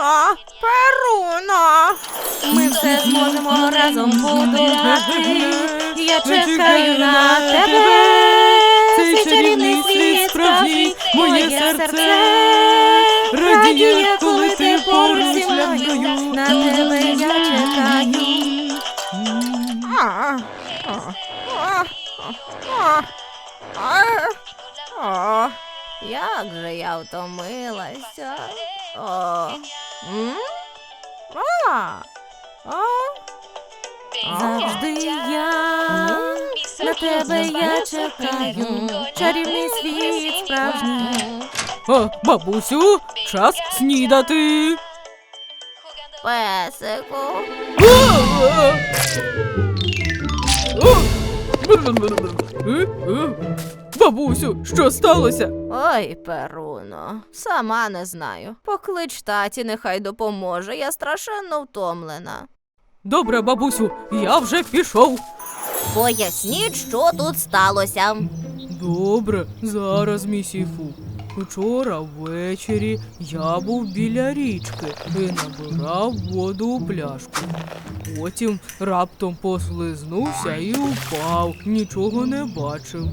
Перуно, Перуно. Ми все зможемо разом будувати. Я чекаю на тебе. Цей чарівний світ справжній, моє серце радіє, коли ти поруч зі мною. На тебе я чекаю. А, а, а, а, а, а. Як же я втомилася. О. М? А, а, Завжди я на тебе я чекаю. Чарівний світ справжній. А, бабусю, час снідати. песику. А! А! Е, е. Бабусю, що сталося? Ой, Перуно, сама не знаю. Поклич таті, нехай допоможе. Я страшенно втомлена. Добре, бабусю, я вже пішов. Поясніть, що тут сталося. Добре, зараз, місіфу. Вчора ввечері я був біля річки і набирав воду у пляшку. Потім раптом послизнувся і упав, нічого не бачив.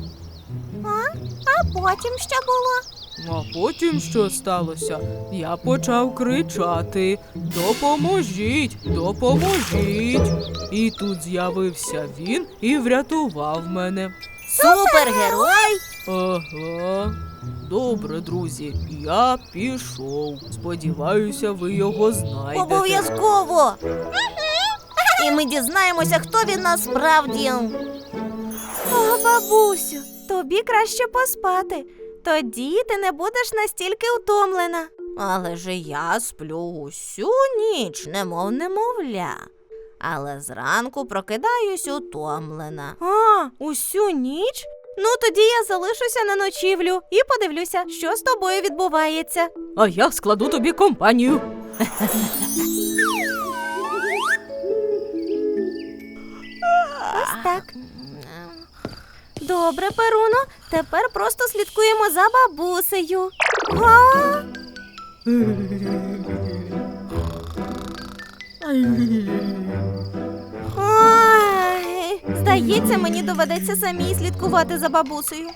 А потім що було? А потім що сталося? Я почав кричати Допоможіть, допоможіть. І тут з'явився він і врятував мене. Супергерой? Ага. Добре, друзі, я пішов. Сподіваюся, ви його знайдете. Обов'язково. І ми дізнаємося, хто він насправді. О, бабусю, тобі краще поспати. Тоді ти не будеш настільки утомлена. Але ж я сплю усю ніч, немов немовля. Але зранку прокидаюсь утомлена. А, усю ніч? Ну, тоді я залишуся на ночівлю і подивлюся, що з тобою відбувається. А я складу тобі компанію. Ось так. Добре, Перуно. Тепер просто слідкуємо за бабусею. Га? Ой, здається, мені доведеться самій слідкувати за бабусею.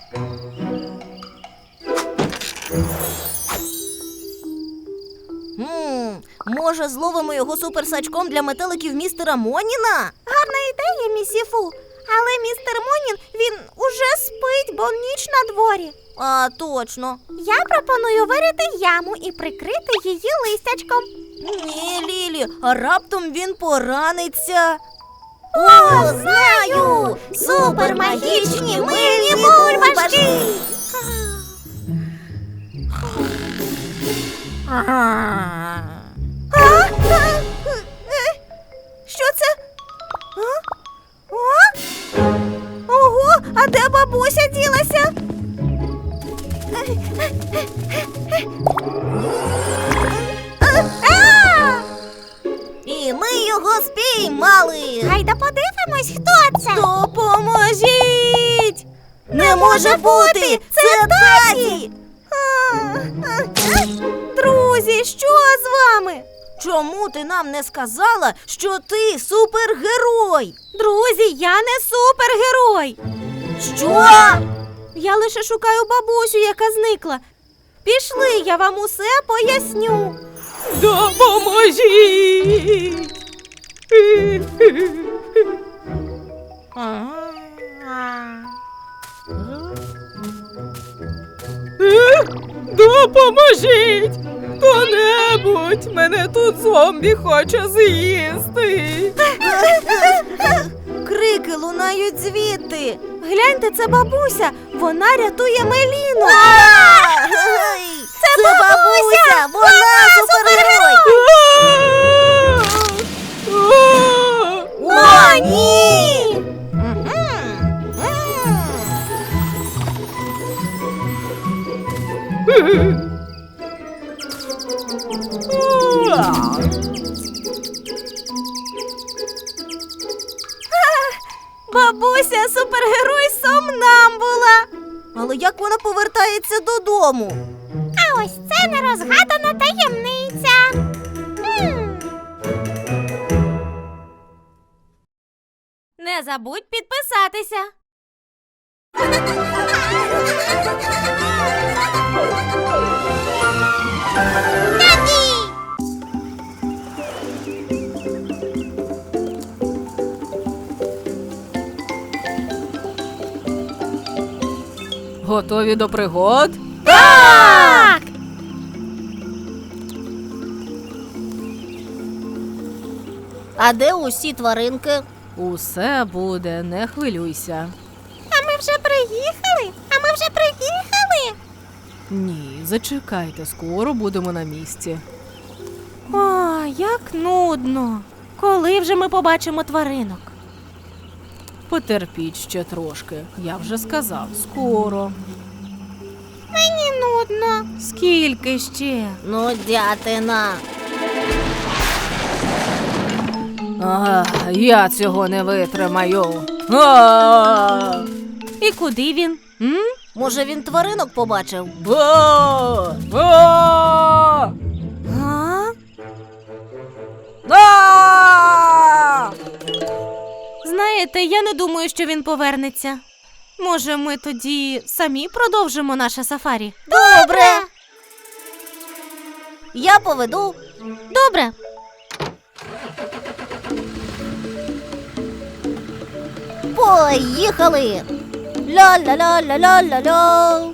М, може, зловимо його суперсачком для метеликів містера Моніна? Гарна ідея, місіфу. Але містер Монін він уже спить, бо ніч на дворі. А, точно. Я пропоную вирити яму і прикрити її листячком. Ні, Лілі, а раптом він пораниться. О, знаю! Супермагічні мильні бульбашки! А? Що це? А? Ого, а де бабуся ділася? І ми його спіймали. Гайда подивимось, хто це. Допоможіть! Не може бути! Це таті! Друзі, що з вами? Чому ти нам не сказала, що ти супергерой? Друзі, я не супергерой. Що? Я лише шукаю бабусю, яка зникла. Пішли, я вам усе поясню. Допоможіть! Допоможіть! Хто-небудь! Мене тут зомбі хоче з'їсти. Крики лунають звідти. Гляньте, це бабуся. Вона рятує Меліну. Це, бабуся! Вона супергерой! О, ні! Бабуся супергерой сам нам була, Але як вона повертається додому? А ось це нерозгадана таємниця. Не забудь підписатися. Ні! Готові до пригод? Так! А де усі тваринки? Усе буде, не хвилюйся. А ми вже приїхали? А ми вже приїхали? Ні, зачекайте, скоро будемо на місці. О, як нудно. Коли вже ми побачимо тваринок? Потерпіть ще трошки. Я вже сказав, скоро. Мені нудно. Скільки ще? Ну, дятина. А, я цього не витримаю. А! І куди він? М? Може, він тваринок побачив? А! А? Знаєте, я не думаю, що він повернеться. Може, ми тоді самі продовжимо наше сафарі? Добре. Я поведу. Добре. Поїхали. Ля-ля-ля-ля-ля-ля-ля.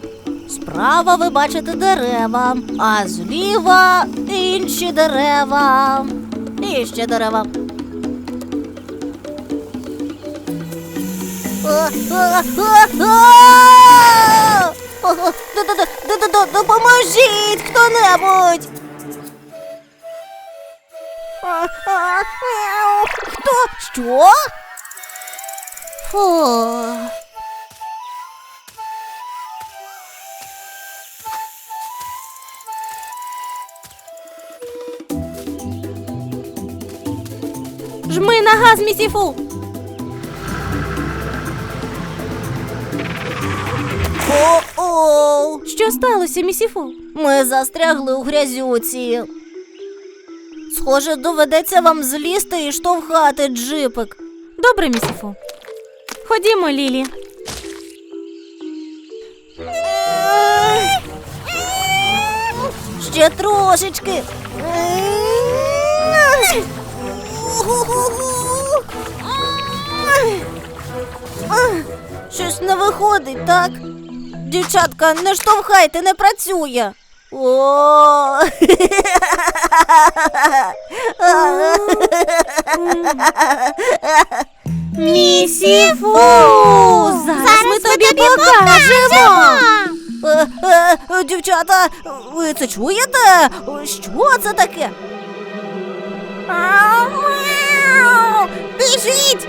Справа ви бачите дерева, а зліва інші дерева. І ще дерева. Допоможіть хто-небудь. Хто? Що? Фу. Жми на газ, місіфу. О-оу! Що сталося, місіфу? Ми застрягли у грязюці. Схоже, доведеться вам злізти і штовхати джипик. Добре, місіфу. Ходімо, Лілі. Ще трошечки. Щось не виходить, так? Дівчатка, не штовхайте, не працює. О. Місіфу! Зараз ми тобі покажемо. Е, Дівчата, ви це чуєте? Що це таке? Біжіть!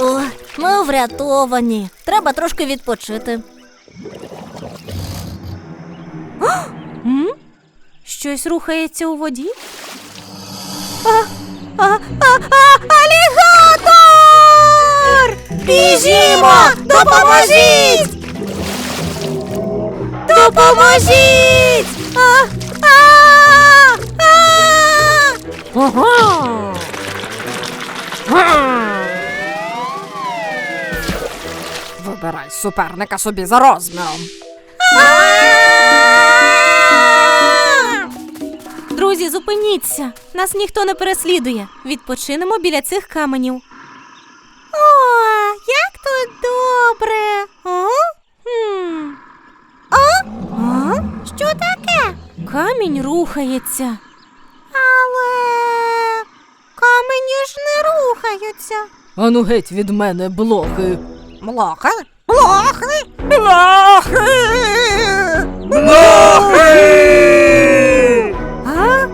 О, ми врятовані. Треба трошки відпочити. М? Щось рухається у воді? А, Біжімо! Допоможіть! Допоможіть! А, а, а! Вибирай суперника собі за розміром. Друзі, зупиніться. Нас ніхто не переслідує. Відпочинемо біля цих каменів. О, як тут добре. О? Хм. А? А? Що таке? Камінь рухається. Але камені ж не рухаються. Ану геть від мене, блохи. Блохи? Блохи? Блохи! Блохи! А?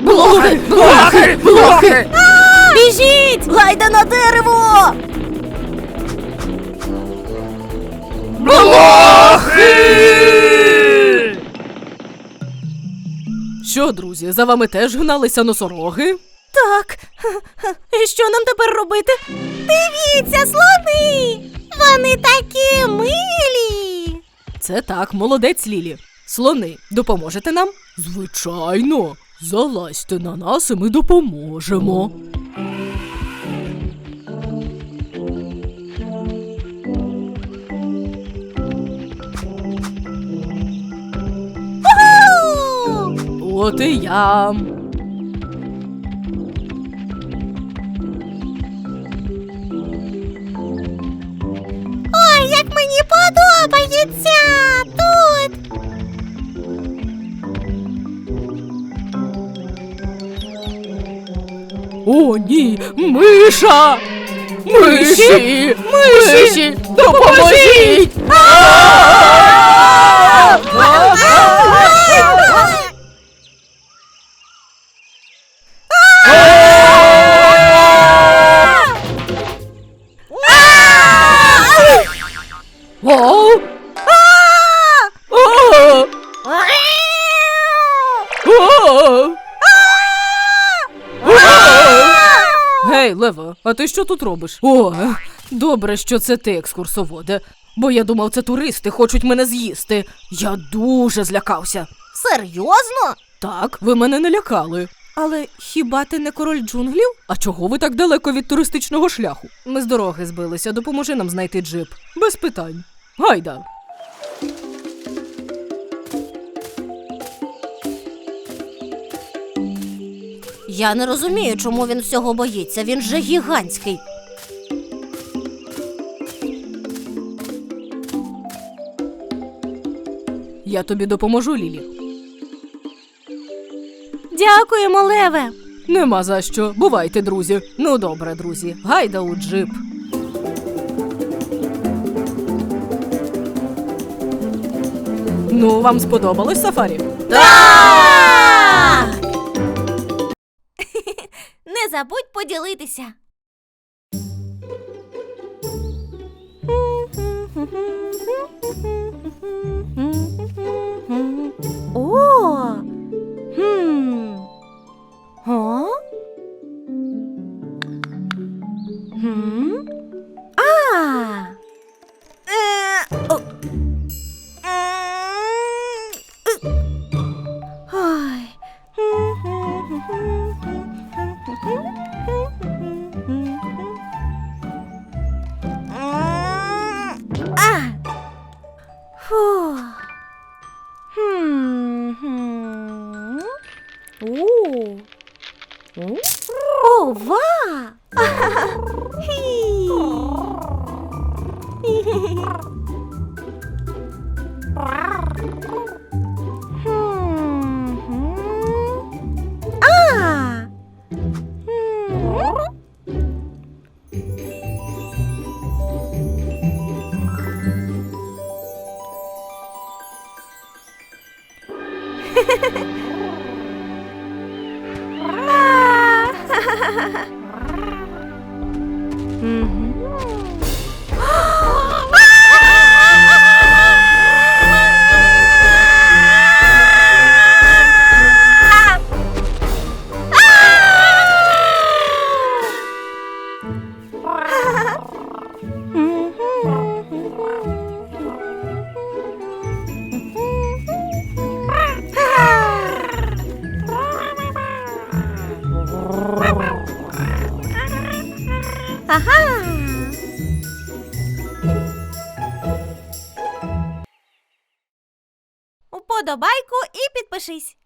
Блохи! Блохи! Блохи! Біжіть! Гайда на дерево! Друзі, за вами теж гналися носороги? Так. І що нам тепер робити? Дивіться, слони! Вони такі милі. Це так, молодець Лілі. Слони, допоможете нам? Звичайно, залазьте на нас і ми допоможемо. От і я. Ой, як мені подобається тут. О, ні, миша! Миші! Миші! Допоможіть! Лева, а ти що тут робиш? О, добре, що це ти, екскурсоводе. Бо я думав, це туристи хочуть мене з'їсти. Я дуже злякався. Серйозно? Так, ви мене не лякали. Але хіба ти не король джунглів? А чого ви так далеко від туристичного шляху? Ми з дороги збилися, допоможи нам знайти джип. Без питань. Гайда. Я не розумію, чому він всього боїться. Він же гігантський. Я тобі допоможу, Лілі. Дякуємо, Леве. Нема за що. Бувайте, друзі. Ну добре, друзі. Гайда у джип. Ну, вам сподобалось сафарі? Так! Забудь поділитися. 음. Ага. Уподобайку і підпишись.